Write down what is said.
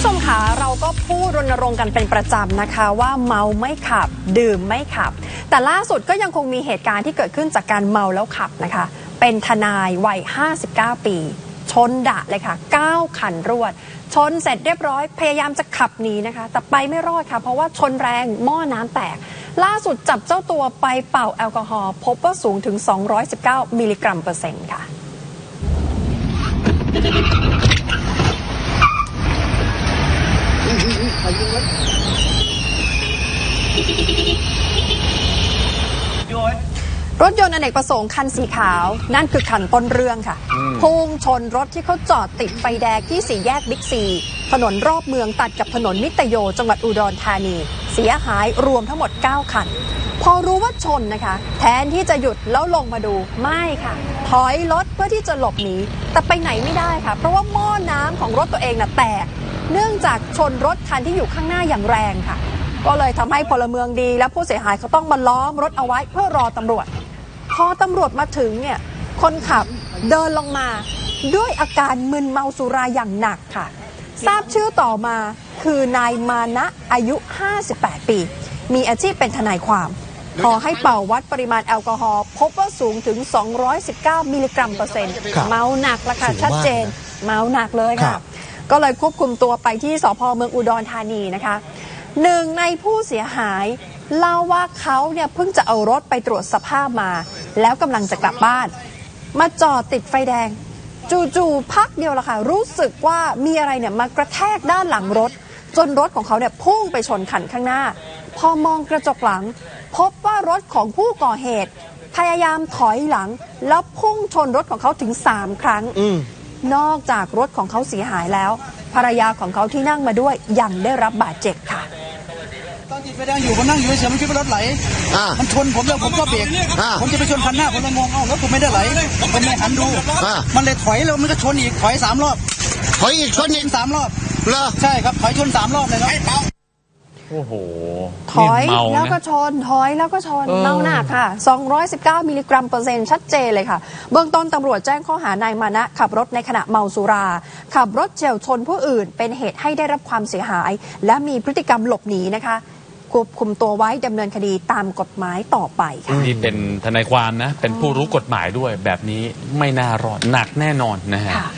ผู้ชมคะเราก็พูดรณรงค์กันเป็นประจำนะคะ ว่าเมาไม่ขับ ดื่มไม่ขับ แต่ล่าสุดก็ยังคงมีเหตุการณ์ที่เกิดขึ้นจากการเมาแล้วขับนะคะ เป็นทนายวัย 59 ปี ชนดะเลยค่ะ 9 คันรวด ชนเสร็จเรียบร้อยพยายามจะขับหนีนะคะ แต่ไปไม่รอดค่ะ เพราะว่าชนแรงหม้อน้ำแตก ล่าสุดจับเจ้าตัวไปเป่าแอลกอฮอล์พบว่าสูงถึง 219 มิลลิกรัมเปอร์เซ็นต์ค่ะ รถยนต์อเนกประสงค์คันสีขาว นั่นคือคันต้นเรื่องค่ะ พุ่งชนรถที่เขาจอดติดไฟแดงที่สี่แยกบิ๊กซี ถนนรอบเมืองตัดกับถนนนิตโยจังหวัดอุดรธานี เสียหายรวมทั้งหมด 9 คัน พอรู้ว่าชนนะคะ แทนที่จะหยุดแล้วลงมาดูไม่ค่ะ ถอยรถเพื่อที่จะหลบหนีแต่ไปไหนไม่ได้ค่ะ เพราะว่าหม้อน้ำของรถตัวเองน่ะแตก เนื่องจากชนรถคันที่อยู่ข้างหน้าอย่างแรงค่ะ ก็เลยทำให้พลเมืองดี และผู้เสียหายเขาต้องมาล้อมรถเอาไว้เพื่อรอตำรวจ พอตำรวจมาถึงเนี่ยคนขับเดินลงมาด้วยอาการมึนเมาสุราอย่างหนักค่ะ ทราบชื่อต่อมาคือนายมานะอายุ 58 ปี มีอาชีพเป็นทนายความพอให้เป่าวัดปริมาณแอลกอฮอล์พบว่าสูงถึง 219 มิลลิกรัมเปอร์เซ็นต์ครับเมาหนักละค่ะสูงมากชัดเจน เมาหนักเลยครัค่ะบ ก็เลยควบคุมตัวไปที่สพเมืองอุดรธานีนะคะหนึ่งในผู้เสียหายเล่าว่าเขาเนี่ยเพิ่งจะเอารถไปตรวจสภาพมา แล้วกำลังจะกลับบ้าน มาจอดติดไฟแดง จู่ๆพักเดียวละค่ะ รู้สึกว่ามีอะไรเนี่ยมากระแทกด้านหลังรถ จนรถของเขาเนี่ยพุ่งไปชนคันข้างหน้า พอมองกระจกหลัง พบว่ารถของผู้ก่อเหตุ พยายามถอยหลัง แล้วพุ่งชนรถของเขาถึง 3 ครั้ง นอกจากรถของเขาเสียหายแล้ว ภรรยาของเขาที่นั่งมาด้วยยังได้รับบาดเจ็บค่ะตอนติดไฟแดงอยู่ผมนั่งอยู่เฉยๆมันคิดว่ารถไหล อ่า มันชนผมแล้วผมก็เบรกอ่าผมจะไปชนคันหน้าผมเลยงงเอ้ารถผมไม่ได้ไหลผมเลยหันดู อ่ามันเลยถอยแล้วมันก็ชนอีกถอยสามรอบถอยอีกชนชอีกนสามรอบ เหรอ ใช่ครับถอยชนสามรอบเลยเนาะ โอ้โหถอยนี่เมาแล้วก็นะชน ถอยแล้วก็ชนเออเมาหนักค่ะ 219 มิลลิกรัมเปอร์เซ็นต์ชัดเจนเลยค่ะ เบื้องต้นตำรวจแจ้งข้อหานายมานะ ขับรถในขณะเมาสุรา ขับรถเฉียวชนผู้อื่น เป็นเหตุให้ได้รับความเสียหาย และมีพฤติกรรมหลบหนีนะคะควบคุมตัวไว้ดำเนินคดีตามกฎหมายต่อไปค่ะนี่เป็นทนายความนะ เป็นผู้รู้กฎหมายด้วยแบบนี้ไม่น่ารอดหนักแน่นอนนะฮะค่ะ